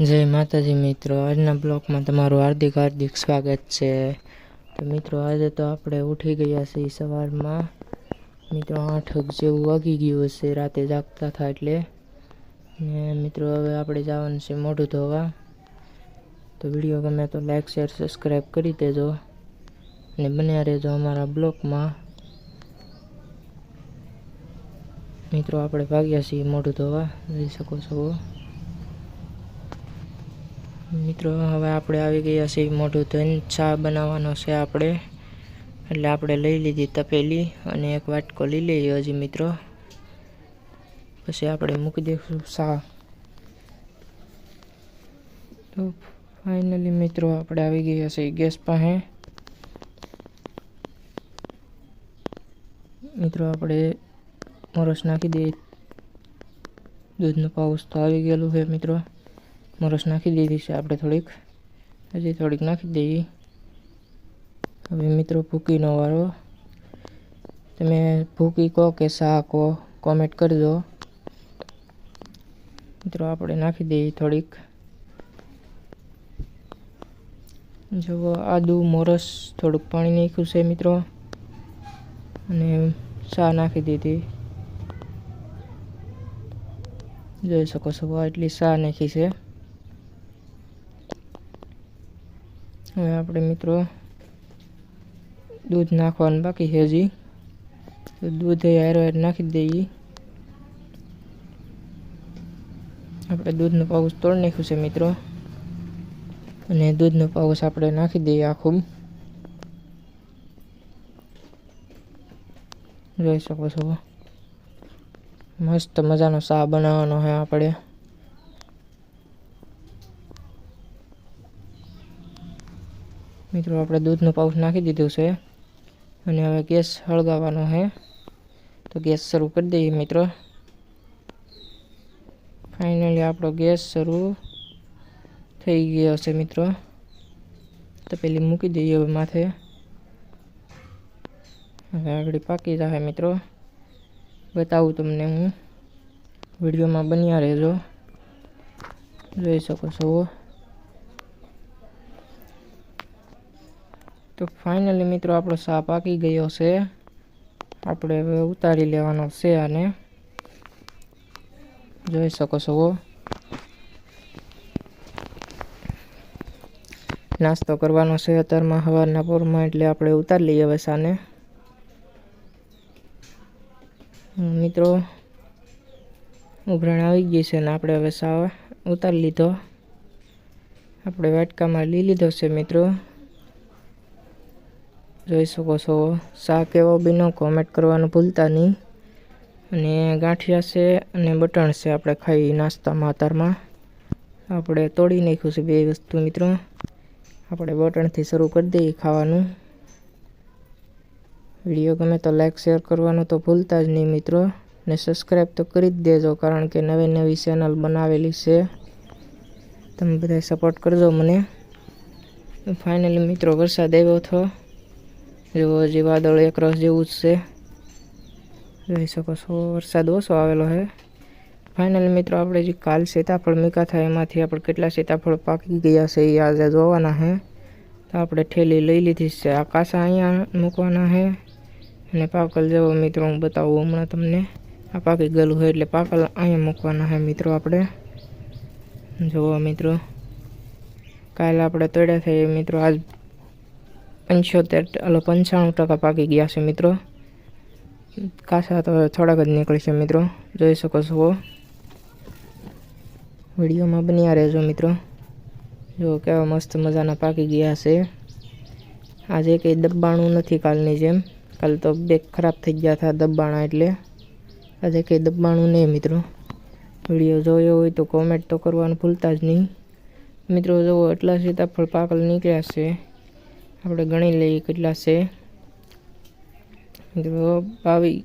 જય માતાજી મિત્રો, આજના બ્લોગમાં તમારું હાર્દિક હાર્દિક સ્વાગત છે. તો મિત્રો, આજે તો આપણે ઉઠી ગયા છીએ સવારમાં. મિત્રો, આઠ જેવું વાગી ગયું હશે, રાતે જાગતા હતા એટલે. ને મિત્રો, હવે આપણે જવાનું છે મોઢું ધોવા. તો વીડિયો ગમે તો લાઈક, શેર, સબસ્ક્રાઈબ કરી દેજો. અને બન્યા રહેજો અમારા બ્લોગમાં મિત્રો, આપણે ભાગ્યા છીએ મોઢું ધોવા. જોઈ શકો છો. મિત્રો, હવે આપણે આવી ગયા છીએ મોઢું ધોઈને ચા બનાવવાનો છે આપણે. એટલે આપણે લઈ લીધી તપેલી અને એક વાટકો લઈ લઈએ હજી મિત્રો. પછી આપણે મૂકી દઈશું ચા. તો ફાઇનલી મિત્રો, આપણે આવી ગયા છીએ ગેસ પાસે. મિત્રો, આપણે મોરસ નાખી દઈએ. દૂધનું પાઉસ તો આવી ગયેલું છે મિત્રો. મોરસ નાખી દીધી છે આપણે થોડીક. હજી થોડીક નાખી દઈએ હવે મિત્રો ભૂકીનો વારો. તમે ભૂકી કહો કે શા કહો કોમેન્ટ કરજો મિત્રો આપણે નાખી દઈએ થોડીક. જો આદુ, મોરસ, થોડુંક પાણી નાખ્યું છે મિત્રો. અને ચા નાખી દીધી. જોઈ શકો છો એટલી ચા નાખી છે. હવે આપણે મિત્રો દૂધ નાખવાનું બાકી છે હજી. તો દૂધ હારો હાર નાખી દઈએ. આપણે દૂધનું પાઉચ તોડ નાખ્યું છે મિત્રો. અને દૂધનું પાઉચ આપણે નાખી દઈએ આખું. જોઈ શકો છો. મસ્ત મજાનો ચા બનાવવાનો છે આપણે. મિત્રો, આપણે દૂધનું પાઉચ નાખી દીધું છે અને હવે ગેસ સળગાવવાનો છે. તો ગેસ શરૂ કરી દઈએ મિત્રો. ફાઇનલી આપણો ગેસ શરૂ થઈ ગયો છે મિત્રો. તો પેલી મૂકી દઈએ હવે માથે. હવે આગળ પાકી જશે મિત્રો. બતાવું તમને હું. વિડીયોમાં બન્યા રહેજો. જોઈ શકો છો. તો ફાઇનલી મિત્રો આપણો સા પાકી ગયો છે. આપણે હવે ઉતારી લેવાનો છે આને. જોઈ શકો છો નાસ્તો કરવાનો છે અત્યારમાં સવારના પોરમાં, એટલે આપણે ઉતારી લઈએ હવે સાને. મિત્રો ઉઘરાણ આવી ગઈ છે ને આપણે હવે સા ઉતારી લીધો. આપણે વાટકામાં લઈ લીધો છે મિત્રો. જોઈ શકો છો. શાક એવો બીનો કોમેન્ટ કરવાનું ભૂલતા નહીં. અને ગાંઠિયા છે અને બટણ છે આપણે ખાઈ નાસ્તામાં અતારમાં. આપણે તોડી નાખ્યું છે બે વસ્તુ મિત્રો. આપણે બટણથી શરૂ કરી દઈએ ખાવાનું. વીડિયો ગમે તો લાઈક શેર કરવાનું તો ભૂલતા જ નહીં મિત્રો. ને સબસ્ક્રાઈબ તો કરી જ દેજો કારણ કે નવી નવી ચેનલ બનાવેલી છે. તમે બધા સપોર્ટ કરજો મને. ફાઇનલી મિત્રો વરસાદ આવ્યો હતો. જેવો હજી વાદળ એક રસ જેવું જ છે. જોઈ શકો છો, વરસાદ ઓછો આવેલો છે. ફાઇનલ મિત્રો, આપણે જે કાલ સીતાફળ મીકા થાય, એમાંથી આપણે કેટલા સીતાફળ પાકી ગયા છે એ આજે જોવાના છે. તો આપણે ઠેલી લઈ લીધી છે આકાશા અહીંયા મૂકવાના છે. અને પાકલ જેવો મિત્રો હું બતાવું હમણાં તમને. આ પાકી ગયેલું હોય એટલે પાકલ અહીંયા મૂકવાના છે મિત્રો આપણે. જુઓ મિત્રો, કાલે આપણે તોડ્યા થઈએ મિત્રો, આજ પંચોતેર એટલે પંચાણું ટકા પાકી ગયા છે મિત્રો. કાસા તો થોડાક જ નીકળશે મિત્રો. જોઈ શકો છો વિડીયોમાં બન્યા રહેજો મિત્રો. જો કેવા મસ્ત મજાના પાકી ગયા છે. આજે કંઈ દબાણું નથી કાલની જેમ. કાલ તો બે ખરાબ થઈ ગયા હતા દબાણા એટલે. આજે કંઈ દબાણું નહીં મિત્રો. વીડિયો જોયો હોય તો કોમેન્ટ તો કરવાનું ભૂલતા જ નહીં. મિત્રો જુઓ, એટલા સીતાફળ પાકલ નીકળ્યા છે. આપણે ગણી લઈએ કેટલા છે. મિત્રો બાવીસ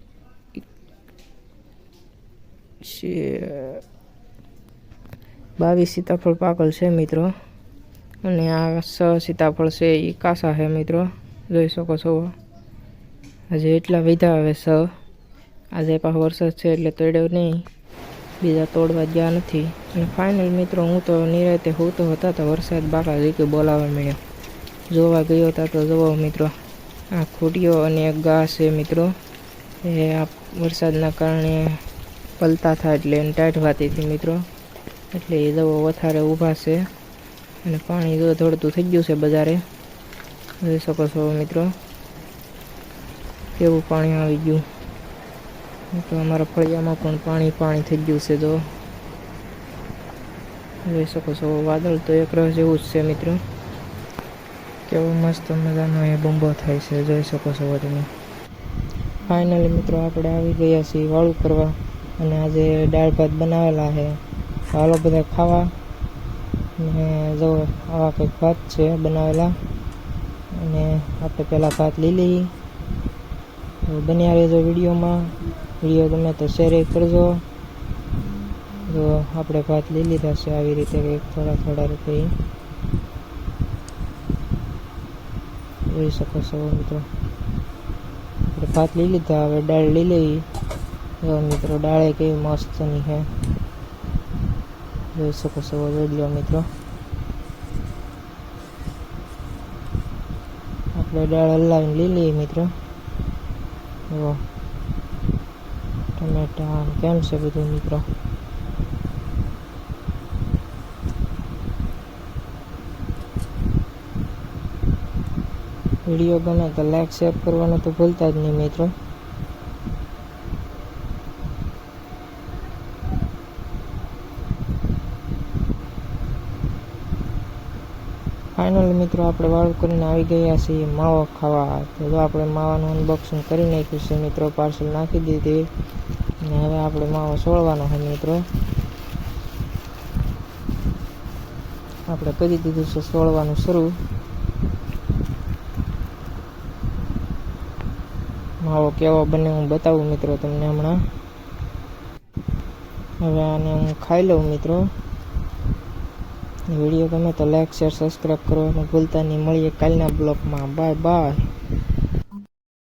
બાવીસ સીતાફળ પાકલ છે મિત્રો. અને આ સ સીતાફળ છે એ કાસા છે મિત્રો. જોઈ શકો છો. આજે એટલા વિધા હવે સ. આજે પાછો વરસાદ છે એટલે તોડ્યો નહીં. બીજા તોડવા ગયા નથી. અને ફાઇનલ મિત્રો, હું તો નિરાતે હોતો હતા તો વરસાદ બાકા રીતે બોલાવવા મળ્યો. જોવા ગયો હતા તો જુઓ મિત્રો, આ ખૂટીઓ અને એક ઘા છે મિત્રો. એ આ વરસાદના કારણે પલતા થાય એટલે એને ટાઈટ વાતી હતી મિત્રો. એટલે એ જવો વધારે ઊભા છે. અને પાણી જો ધોળતું થઈ ગયું છે બજારે. જોઈ શકો છો મિત્રો, કેવું પાણી આવી ગયું. તો અમારા ફળિયામાં પણ પાણી પાણી થઈ ગયું છે જો. જોઈ શકો છો, વાદળ તો એક રસ જેવું જ છે મિત્રો. કેવો મસ્ત મજાનો એ બંબો થાય છે, જોઈ શકો છો તમે. ફાઇનલી મિત્રો, આપણે આવી ગયા છીએ વાળું કરવા અને આજે દાળ ભાત બનાવેલા છે. હાલો બધા ખાવા. ને જો આવા કંઈક ભાત છે બનાવેલા. અને આપણે પહેલાં ભાત લઈ લઈએ. બન્યા રહેજો વિડીયોમાં. વીડિયો ગમે તો શેર કરજો. તો આપણે ભાત લઈ લીધા છે, આવી રીતે કંઈક થોડા થોડા રૂપિયા જોઈ શકો છો મિત્રો. આપણે ભાત લઈ લીધા, હવે દાળ લઈ લેવી મિત્રો, દાળે કેવી મસ્તની છે. જોઈ શકો છો, જોઈ લો મિત્રો. આપણે દાળ હલાવીને લઈ લઈએ મિત્રો. ટમેટા કેમ છે બધું મિત્રો? વીડિયો ગમે તો લાઈક શેર કરવાનું તો ભૂલતા જ નહીં મિત્રો. ફાઇનલ મિત્રો આપણે વાળું કરીને આવી ગયા છીએ માવો ખાવા. તો આપણે માવાનું અનબોક્સિંગ કરી નાખ્યું છે મિત્રો પાર્સલ નાખી દીધી. અને હવે આપણે માવો સોળવાનો છે મિત્રો. આપણે કરી દીધું છે સોળવાનું શરૂ. માવો કેવો બને હું બતાવું મિત્રો તમને હમણાં. હવે આને હું ખાઈ લઉં મિત્રો. વીડિયો ગમે તો લાઈક શેર સબસ્ક્રાઈબ કરવાનું ભૂલતા નહીં. મળીએ કાલના બ્લોગમાં. Bye bye